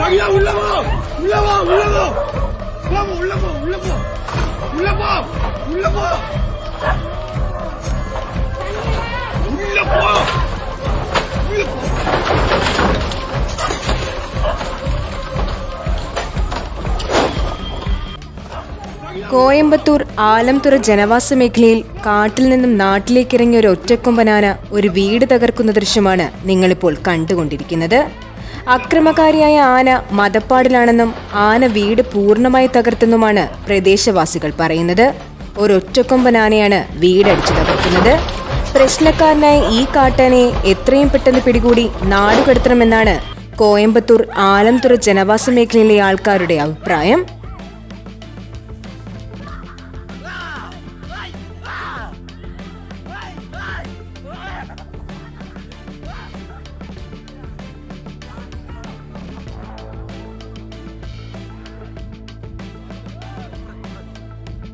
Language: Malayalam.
தனியா உள்ள போ உள்ள போ உள்ள போ കോയമ്പത്തൂർ ആലംതുറ ജനവാസ മേഖലയിൽ കാട്ടിൽ നിന്നും നാട്ടിലേക്കിറങ്ങിയ ഒരു ഒറ്റക്കൊമ്പനാന ഒരു വീട് തകർക്കുന്ന ദൃശ്യമാണ് നിങ്ങളിപ്പോൾ കണ്ടുകൊണ്ടിരിക്കുന്നത്. അക്രമകാരിയായ ആന മതപ്പാടിലാണെന്നും ആന വീട് പൂർണമായി തകർത്തെന്നുമാണ് പ്രദേശവാസികൾ പറയുന്നത്. ഒരൊറ്റക്കൊമ്പനാനയാണ് വീടടിച്ചു തകർക്കുന്നത്. പ്രശ്നക്കാരനായ ഈ കാട്ടാനയെ എത്രയും പെട്ടെന്ന് പിടികൂടി നാടുകടത്തണമെന്നാണ് കോയമ്പത്തൂർ ആലംതുറ ജനവാസ മേഖലയിലെ ആൾക്കാരുടെ അഭിപ്രായം.